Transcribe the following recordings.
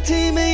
teammate.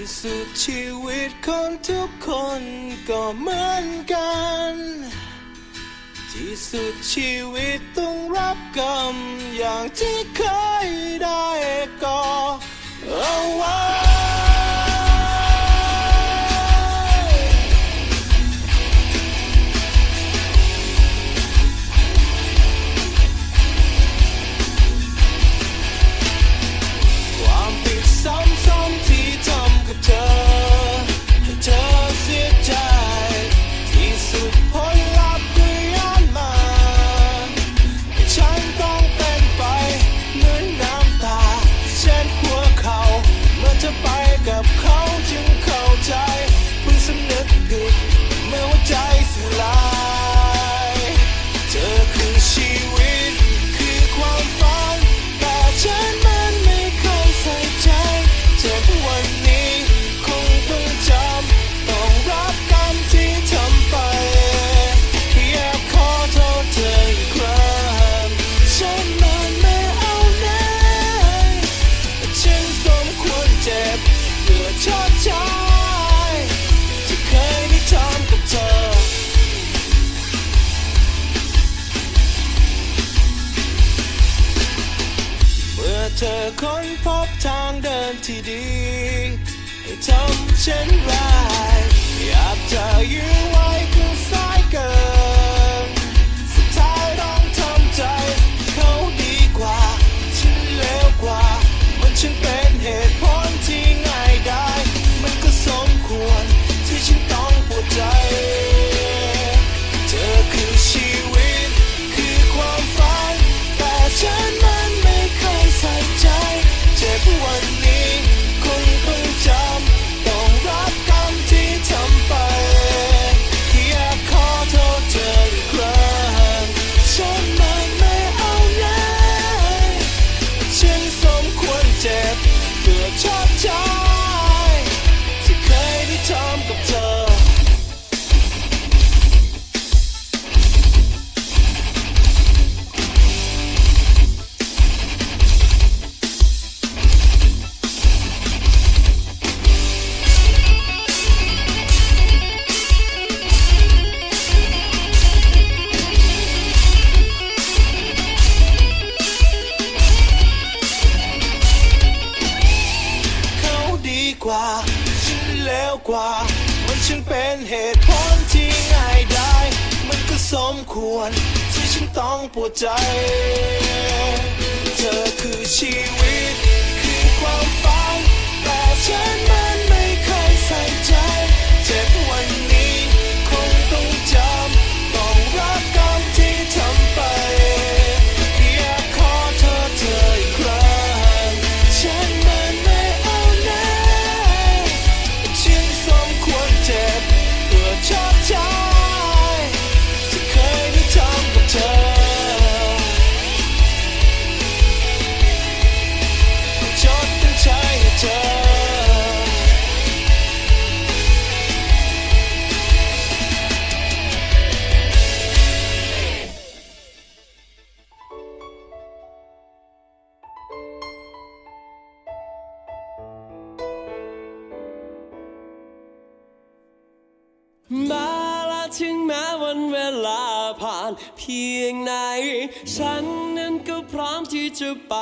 ที่สุดชีวิตคนทุกคนก็เหมือนกัน ที่สุดชีวิตต้องรับกรรมอย่างที่เคยได้ก่อเอาไว้ ค้นพบทางเดินที่ดี ให้ทำเช่นไรอยากจะยู่ กว่า ฉันเลวกว่า มันฉันเป็นเหตุผลที่ง่ายได้ มันก็สมควร ที่ฉันต้องปวดใจ เธอคือชีวิต คือความฝัน แต่ฉันมันไม่เคยใส่ใจ เจ็บวัน ยงไหน ฉันนั้นก็พร้อมที่จะไป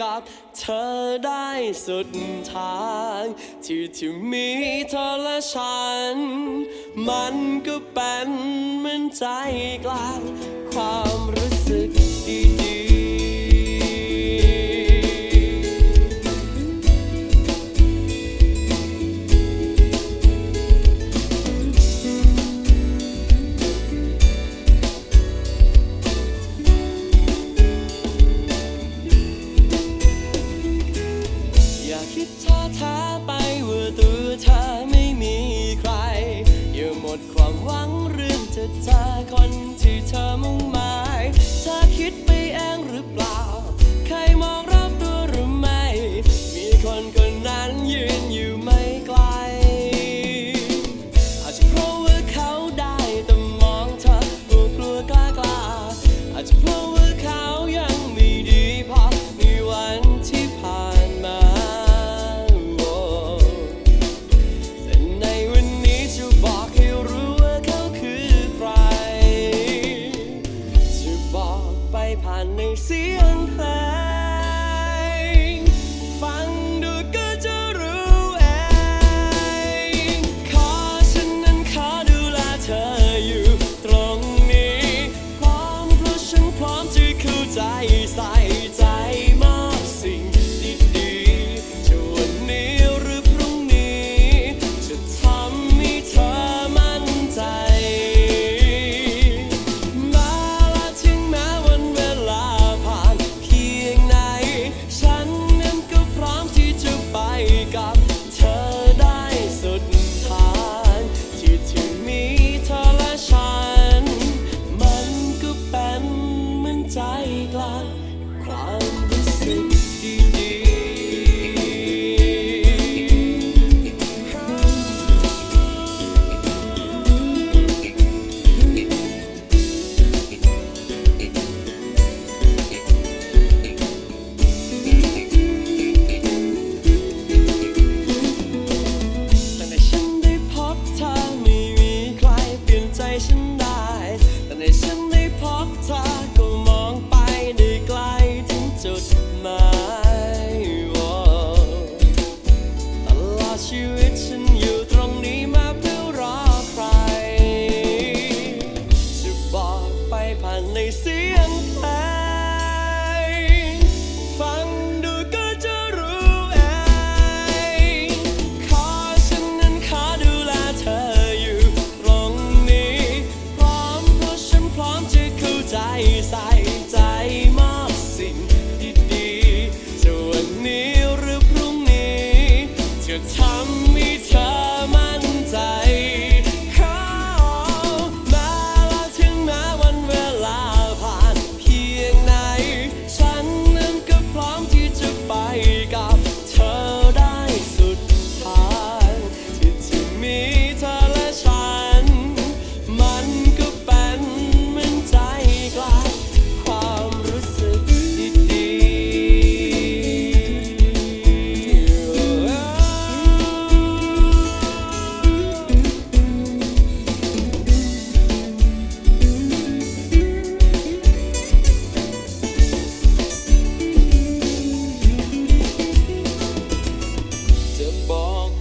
กับเธอได้สุดทาง ที่ที่มีเธอและฉัน มันก็เป็นเหมือนใจกลาง ความรู้สึกดีๆ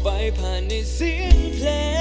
ไปผ่านในเสียงเพลง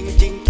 จริง